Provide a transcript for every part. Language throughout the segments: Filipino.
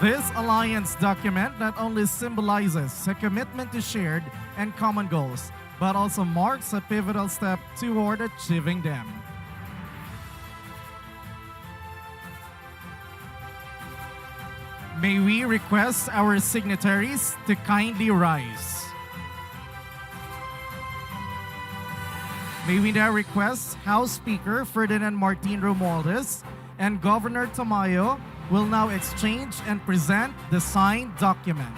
This alliance document not only symbolizes a commitment to shared and common goals, but also marks a pivotal step toward achieving them. May we request our signatories to kindly rise. May we now request House Speaker Ferdinand Martin Romualdez and Governor Tamayo will now exchange and present the signed document.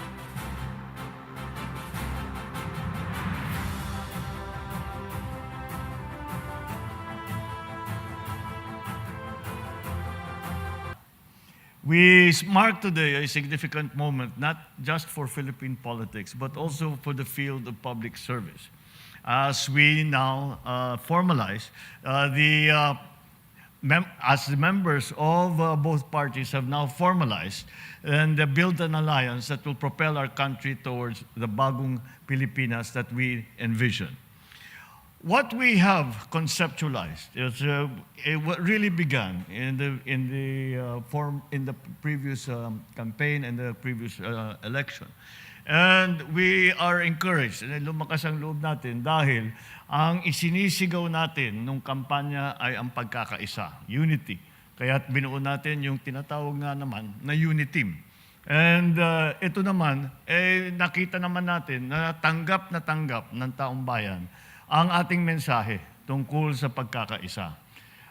We mark today a significant moment, not just for Philippine politics, but also for the field of public service. As we now uh, formalize uh, the, uh, mem- as members of uh, both parties have now formalized and uh, built an alliance that will propel our country towards the bagong Pilipinas that we envision. What we have conceptualized is uh, what really began in the in the uh, form in the previous um, campaign and the previous uh, election. And we are encouraged, and lumakas ang loob natin dahil ang isinisigaw natin nung kampanya ay ang pagkakaisa, unity. Kaya't binuo natin yung tinatawag nga naman na unity team. And uh, ito naman, eh, nakita naman natin na tanggap na tanggap ng taong bayan ang ating mensahe tungkol sa pagkakaisa.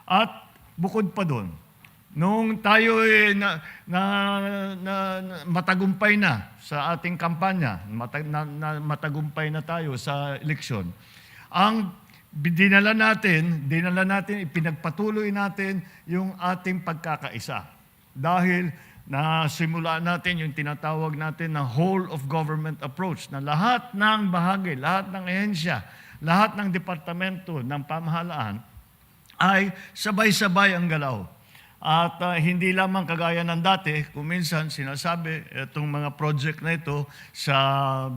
At bukod pa doon, nung tayo eh, na, na, na, na matagumpay na sa ating kampanya, mata, na, na matagumpay na tayo sa eleksyon, ang dinala natin, dinala natin, ipinagpatuloy natin yung ating pagkakaisa. Dahil na simula natin yung tinatawag natin na whole of government approach na lahat ng bahagi, lahat ng ehensya, lahat ng departamento ng pamahalaan ay sabay-sabay ang galaw. At ah, hindi lamang kagaya ng dati, kung minsan sinasabi, itong mga project na ito sa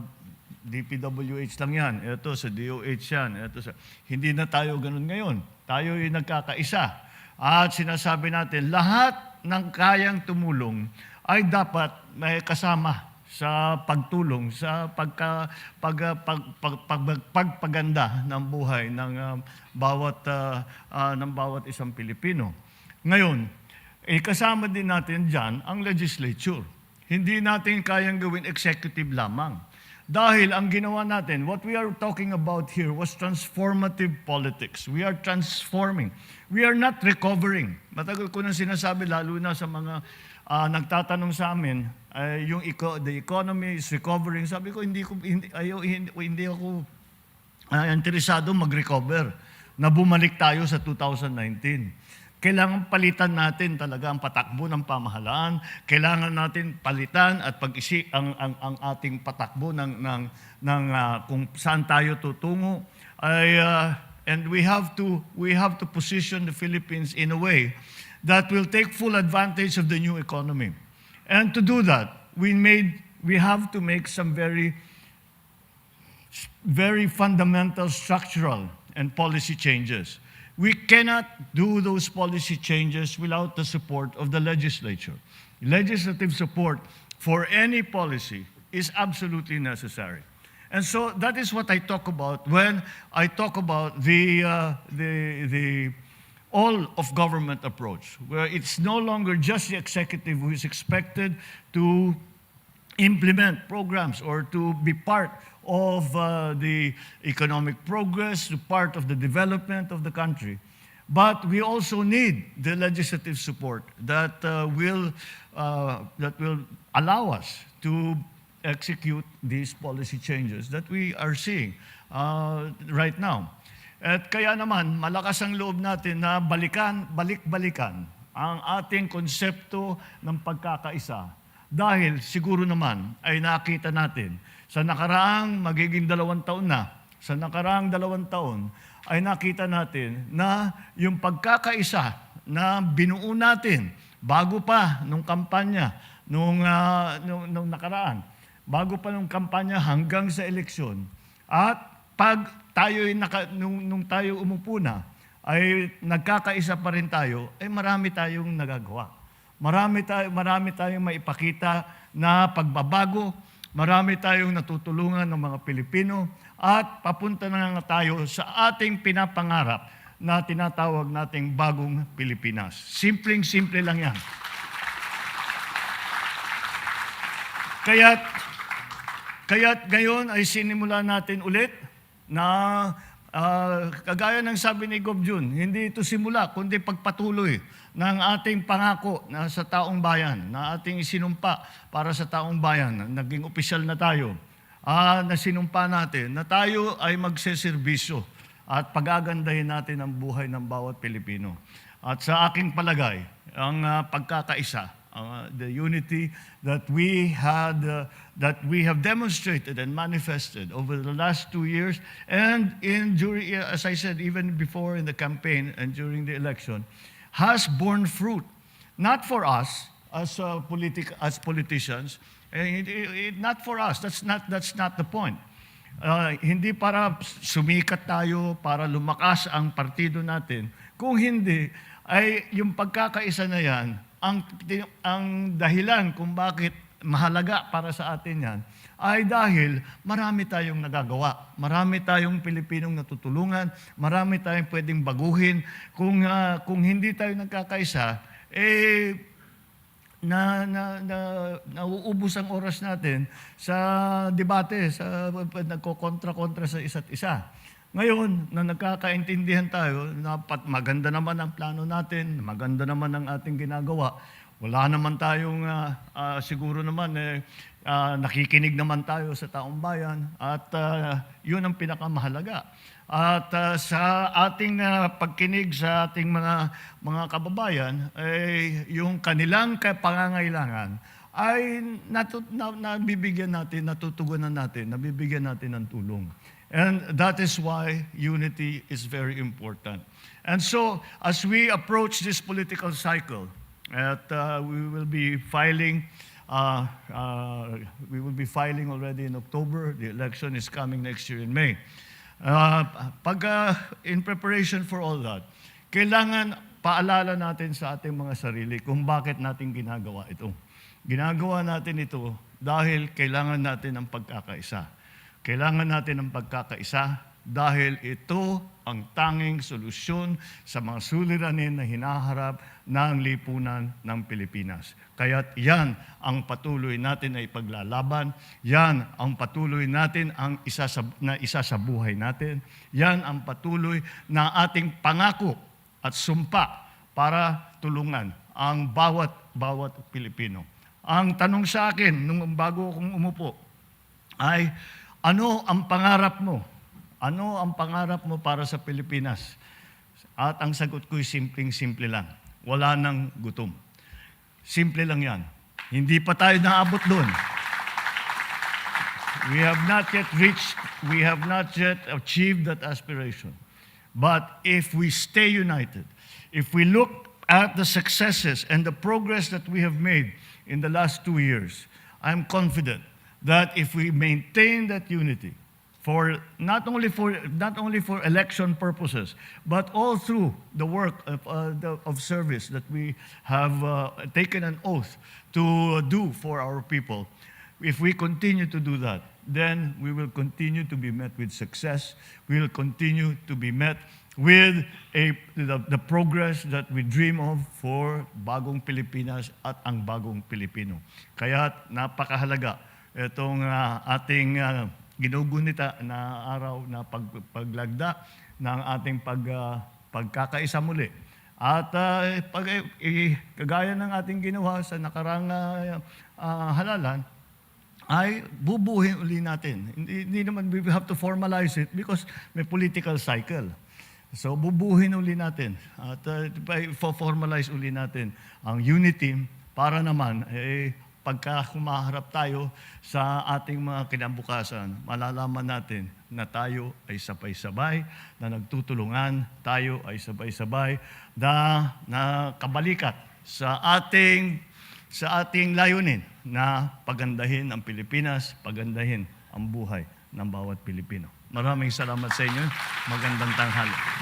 DPWH lang yan, ito sa DOH yan, ito sa... Hindi na tayo ganun ngayon. Tayo ay nagkakaisa. At sinasabi natin, lahat ng kayang tumulong ay dapat may kasama sa pagtulong sa pagka pag, pag, pag, pag, pagpaganda ng buhay ng ah, bawat ah, ah, ng bawat isang Pilipino. Ngayon, eh, kasama din natin diyan ang legislature. Hindi natin kayang gawin executive lamang. Dahil ang ginawa natin, what we are talking about here was transformative politics. We are transforming. We are not recovering. Matagal ko nang sinasabi, lalo na sa mga ah, nagtatanong sa amin, ay yung eco- the economy is recovering. Sabi ko, hindi, ko, hindi, ayaw, hindi, hindi ako ah, interesado mag-recover na bumalik tayo sa 2019. Kailangan palitan natin talaga ang patakbo ng pamahalaan. Kailangan natin palitan at pag-isip ang, ang, ang ating patakbo ng, ng, ng ah, kung saan tayo tutungo. Ay, ah, and we have to we have to position the Philippines in a way that will take full advantage of the new economy. And to do that, we made we have to make some very very fundamental structural and policy changes. We cannot do those policy changes without the support of the legislature. Legislative support for any policy is absolutely necessary. And so that is what I talk about when I talk about the, uh, the, the all of government approach, where it's no longer just the executive who is expected to implement programs or to be part of uh, the economic progress, to part of the development of the country. But we also need the legislative support that uh, will uh, that will allow us to execute these policy changes that we are seeing uh, right now. At kaya naman, malakas ang loob natin na balikan, balik-balikan ang ating konsepto ng pagkakaisa dahil siguro naman ay nakita natin sa nakaraang magiging dalawang taon na, sa nakaraang dalawang taon, ay nakita natin na yung pagkakaisa na binuo natin bago pa nung kampanya, nung, ah, nung, nung nakaraan, bago pa nung kampanya hanggang sa eleksyon, at pag tayo naka, nung, nung tayo umupo na, ay nagkakaisa pa rin tayo, ay marami tayong nagagawa. Marami, tayo, marami tayong maipakita na pagbabago, marami tayong natutulungan ng mga Pilipino, at papunta na nga tayo sa ating pinapangarap na tinatawag nating bagong Pilipinas. Simpleng-simple lang yan. Kaya't, kaya't ngayon ay sinimula natin ulit na ah, kagaya ng sabi ni Gob Jun, hindi ito simula, kundi pagpatuloy ng ating pangako na sa taong bayan, na ating isinumpa para sa taong bayan. Naging opisyal na tayo, ah, na sinumpa natin na tayo ay magseserbisyo at pagagandahin natin ang buhay ng bawat Pilipino. At sa aking palagay, ang ah, pagkakaisa, uh, the unity that we had, uh, that we have demonstrated and manifested over the last two years, and in during, as I said, even before in the campaign and during the election, has borne fruit, not for us as uh, politic as politicians, eh, it- it- not for us. That's not that's not the point. Uh, hindi para sumikat tayo, para lumakas ang partido natin. Kung hindi, ay yung pagkakaisa na yan, ang, ang dahilan kung bakit mahalaga para sa atin yan, ay dahil marami tayong nagagawa. Marami tayong Pilipinong natutulungan, marami tayong pwedeng baguhin. Kung, ah, kung hindi tayo nagkakaisa, eh, na, na, na nauubos ang oras natin sa debate, sa nagkokontra-kontra sa isa't isa. Ngayon, na nagkakaintindihan tayo, na pat maganda naman ang plano natin, maganda naman ang ating ginagawa, wala naman tayong, ah, ah, siguro naman, eh, ah, nakikinig naman tayo sa taong bayan, at ah, yun ang pinakamahalaga. At ah, sa ating ah, pagkinig sa ating mga mga kababayan, ay yung kanilang ka- pangangailangan ay natut, na, nabibigyan natin, natutugunan natin, nabibigyan natin ng tulong. And that is why unity is very important. And so, as we approach this political cycle, at uh, we will be filing uh, uh, we will be filing already in October. The election is coming next year in May. Uh, pag uh, in preparation for all that, kailangan paalala natin sa ating mga sarili kung bakit natin ginagawa ito. Ginagawa natin ito dahil kailangan natin ng pagkakaisa. Kailangan natin ng pagkakaisa dahil ito ang tanging solusyon sa mga suliranin na hinaharap ng lipunan ng Pilipinas. Kaya't yan ang patuloy natin na ipaglalaban, yan ang patuloy natin ang isa sa, na isa sa buhay natin, yan ang patuloy na ating pangako at sumpa para tulungan ang bawat bawat Pilipino. Ang tanong sa akin nung bago akong umupo ay ano ang pangarap mo? Ano ang pangarap mo para sa Pilipinas? At ang sagot ko ay simpleng-simple lang. Wala nang gutom. Simple lang yan. Hindi pa tayo naabot doon. We have not yet reached, we have not yet achieved that aspiration. But if we stay united, if we look at the successes and the progress that we have made in the last two years, I'm confident that if we maintain that unity, for not only for not only for election purposes, but all through the work of, uh, the, of service that we have uh, taken an oath to do for our people. If we continue to do that, then we will continue to be met with success. We will continue to be met with a, the, the progress that we dream of for bagong Pilipinas at ang bagong Pilipino. Kaya napakahalaga itong ah, ating ah, ginugunita na araw na pag, paglagda ng ating pag, ah, pagkakaisa muli. At ah, pag, eh, kagaya ng ating ginawa sa nakarang ah, ah, halalan, ay bubuhin uli natin. Hindi, hindi naman we have to formalize it because may political cycle. So bubuhin uli natin at uh, formalize uli natin ang unity para naman eh, pagka humaharap tayo sa ating mga kinabukasan, malalaman natin na tayo ay sabay-sabay, na nagtutulungan, tayo ay sabay-sabay, na, na kabalikat sa ating sa ating layunin na pagandahin ang Pilipinas, pagandahin ang buhay ng bawat Pilipino. Maraming salamat sa inyo. Magandang tanghali.